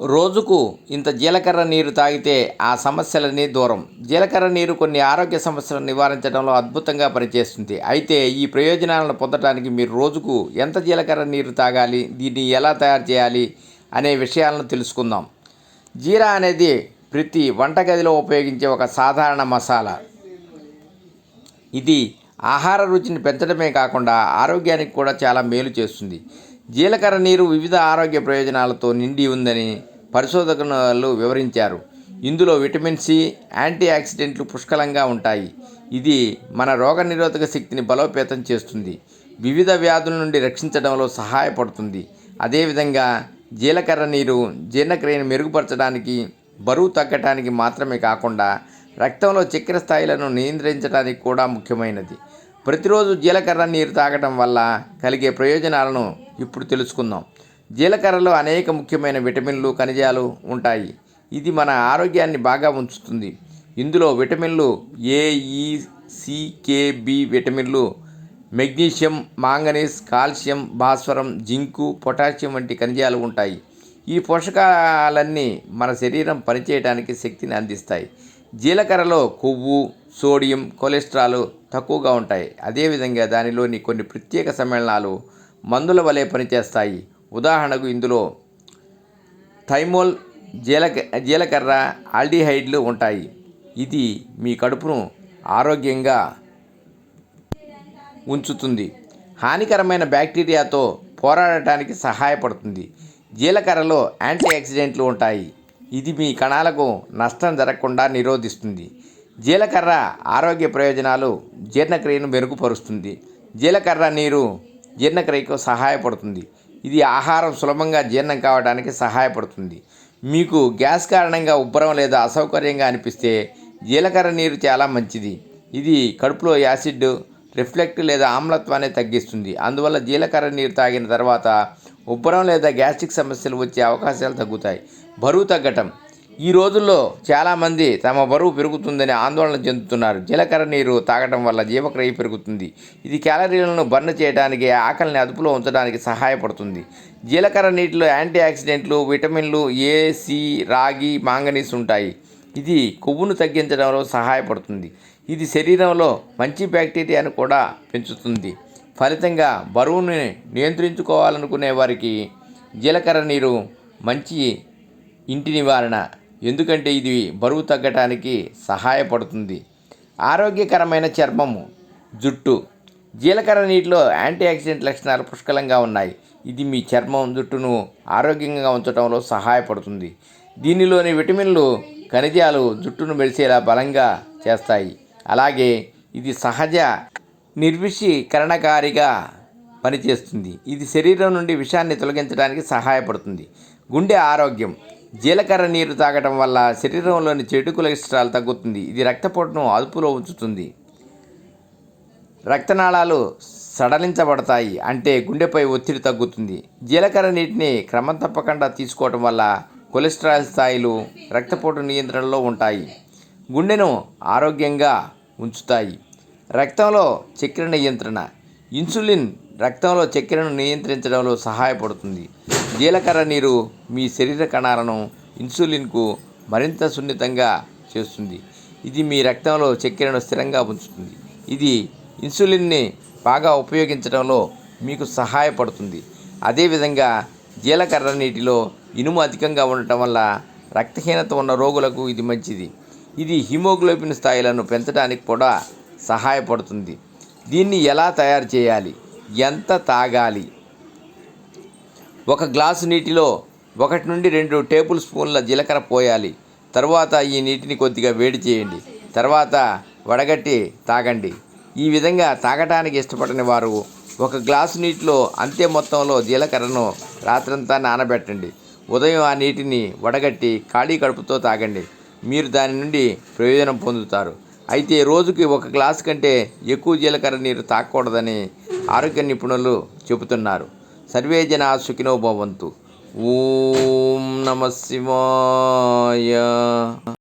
రోజుకు ఇంత జీలకర్ర నీరు తాగితే ఆ సమస్యలన్నీ దూరం. జీలకర్ర నీరు కొన్ని ఆరోగ్య సమస్యలను నివారించడంలో అద్భుతంగా పనిచేస్తుంది. అయితే ఈ ప్రయోజనాలను పొందడానికి మీరు రోజుకు ఎంత జీలకర్ర నీరు తాగాలి దీన్ని ఎలా తయారు చేయాలి అనే విషయాలను తెలుసుకుందాం. జీరా అనేది ప్రతి వంటగదిలో ఉపయోగించే ఒక సాధారణ మసాలా. ఇది ఆహార రుచిని పెంచడమే కాకుండా ఆరోగ్యానికి కూడా చాలా మేలు చేస్తుంది. జీలకర్ర నీరు వివిధ ఆరోగ్య ప్రయోజనాలతో నిండి ఉందని పరిశోధకులు వివరించారు. ఇందులో విటమిన్ సి యాంటీ ఆక్సిడెంట్లు పుష్కలంగా ఉంటాయి. ఇది మన రోగనిరోధక శక్తిని బలోపేతం చేస్తుంది. వివిధ వ్యాధుల నుండి రక్షించడంలో సహాయపడుతుంది. అదేవిధంగా జీలకర్ర నీరు జీర్ణక్రియను మెరుగుపరచడానికి బరువు తగ్గటానికి మాత్రమే కాకుండా రక్తంలో చక్కెర స్థాయిలను నియంత్రించడానికి కూడా ముఖ్యమైనది. ప్రతిరోజు జీలకర్ర నీరు తాగడం వల్ల కలిగే ప్రయోజనాలను ఇప్పుడు తెలుసుకుందాం. జీలకర్రలో అనేక ముఖ్యమైన విటమిన్లు ఖనిజాలు ఉంటాయి. ఇది మన ఆరోగ్యాన్ని బాగా ఉంచుతుంది. ఇందులో విటమిన్లు ఏ ఈ విటమిన్లు మెగ్నీషియం మాంగనీస్ కాల్షియం భాస్వరం జింకు పొటాషియం వంటి ఖనిజాలు ఉంటాయి. ఈ పోషకాలన్నీ మన శరీరం పనిచేయడానికి శక్తిని అందిస్తాయి. జీలకర్రలో కొవ్వు సోడియం కొలెస్ట్రాల్ తక్కువగా ఉంటాయి. అదేవిధంగా దానిలోని కొన్ని ప్రత్యేక సమ్మేళనాలు మందుల వలె పనిచేస్తాయి. ఉదాహరణకు ఇందులో థైమోల్ జీలక జీలకర్ర ఆల్డిహైడ్లు ఉంటాయి. ఇది మీ కడుపును ఆరోగ్యంగా ఉంచుతుంది. హానికరమైన బ్యాక్టీరియాతో పోరాడటానికి సహాయపడుతుంది. జీలకర్రలో యాంటీ ఆక్సిడెంట్లు ఉంటాయి. ఇది మీ కణాలకు నష్టం జరగకుండా నిరోధిస్తుంది. జీలకర్ర ఆరోగ్య ప్రయోజనాలు జీర్ణక్రియను మెరుగుపరుస్తుంది. జీలకర్ర నీరు జీర్ణక్రియకు సహాయపడుతుంది. ఇది ఆహారం సులభంగా జీర్ణం కావడానికి సహాయపడుతుంది. మీకు గ్యాస్ కారణంగా ఉబ్బరం లేదా అసౌకర్యంగా అనిపిస్తే జీలకర్ర నీరు చాలా మంచిది. ఇది కడుపులో యాసిడ్ రిఫ్లెక్ట్ లేదా ఆమ్లత్వాన్ని తగ్గిస్తుంది. అందువల్ల జీలకర్ర నీరు తాగిన తర్వాత ఉబ్బరం లేదా గ్యాస్ట్రిక్ సమస్యలు వచ్చే అవకాశాలు తగ్గుతాయి. బరువు తగ్గటం. ఈ రోజుల్లో చాలామంది తమ బరువు పెరుగుతుందని ఆందోళన చెందుతున్నారు. జీలకర్ర నీరు తాగటం వల్ల జీవక్రియ పెరుగుతుంది. ఇది క్యాలరీలను బర్న్ చేయడానికి ఆకలిని అదుపులో ఉంచడానికి సహాయపడుతుంది. జీలకర్ర నీటిలో యాంటీ ఆక్సిడెంట్లు విటమిన్లు ఏ సి రాగి మాంగనీస్ ఉంటాయి. ఇది కొవ్వును తగ్గించడంలో సహాయపడుతుంది. ఇది శరీరంలో మంచి బ్యాక్టీరియాను కూడా పెంచుతుంది. ఫలితంగా బరువుని నియంత్రించుకోవాలనుకునే వారికి జీలకర్ర నీరు మంచి ఇంటి నివారణ. ఎందుకంటే ఇది బరువు తగ్గటానికి సహాయపడుతుంది. ఆరోగ్యకరమైన చర్మము జుట్టు. జీలకర్ర నీటిలో యాంటీ ఆక్సిడెంట్ లక్షణాలు పుష్కలంగా ఉన్నాయి. ఇది మీ చర్మం జుట్టును ఆరోగ్యంగా ఉంచడంలో సహాయపడుతుంది. దీనిలోని విటమిన్లు ఖనిజాలు జుట్టును మెరిసేలా బలంగా చేస్తాయి. అలాగే ఇది సహజ నిర్విషీకరణకారిగా పనిచేస్తుంది. ఇది శరీరం నుండి విషాన్ని తొలగించడానికి సహాయపడుతుంది. గుండె ఆరోగ్యం. జీలకర్ర నీరు తాగటం వల్ల శరీరంలోని చెడు కొలెస్ట్రాల్ తగ్గుతుంది. ఇది రక్తపోటును అదుపులో ఉంచుతుంది. రక్తనాళాలు సడలించబడతాయి అంటే గుండెపై ఒత్తిడి తగ్గుతుంది. జీలకర్ర నీటిని క్రమం తప్పకుండా తీసుకోవటం వల్ల కొలెస్ట్రాల్ స్థాయిలు రక్తపోటు నియంత్రణలో ఉంటాయి. గుండెను ఆరోగ్యంగా ఉంచుతాయి. రక్తంలో చక్కెర నియంత్రణ. ఇన్సులిన్ రక్తంలో చక్కెరను నియంత్రించడంలో సహాయపడుతుంది. జీలకర్ర నీరు మీ శరీర కణాలను ఇన్సులిన్కు మరింత సున్నితంగా చేస్తుంది. ఇది మీ రక్తంలో చక్కెరను స్థిరంగా ఉంచుతుంది. ఇది ఇన్సులిన్ని బాగా ఉపయోగించడంలో మీకు సహాయపడుతుంది. అదేవిధంగా జీలకర్ర నీటిలో ఇనుము అధికంగా ఉండటం వల్ల రక్తహీనత ఉన్న రోగులకు ఇది మంచిది. ఇది హిమోగ్లోబిన్ స్థాయిలను పెంచడానికి కూడా సహాయపడుతుంది. దీన్ని ఎలా తయారు చేయాలి? ఎంత తాగాలి? ఒక గ్లాసు నీటిలో ఒకటి నుండి రెండు టేబుల్ స్పూన్ల జీలకర్ర పోయాలి. తర్వాత ఈ నీటిని కొద్దిగా వేడి చేయండి. తర్వాత వడగట్టి తాగండి. ఈ విధంగా తాగటానికి ఇష్టపడని వారు ఒక గ్లాసు నీటిలో అంతే మొత్తంలో జీలకర్రను రాత్రంతా నానబెట్టండి. ఉదయం ఆ నీటిని వడగట్టి ఖాళీ కడుపుతో తాగండి. మీరు దాని నుండి ప్రయోజనం పొందుతారు. అయితే రోజుకి ఒక గ్లాస్ కంటే ఎక్కువ జీలకర్ర నీరు తాకూడదని ఆరోగ్య నిపుణులు చెబుతున్నారు. సర్వే జన సుఖినో భవంతు. ఓం నమ శివాయ.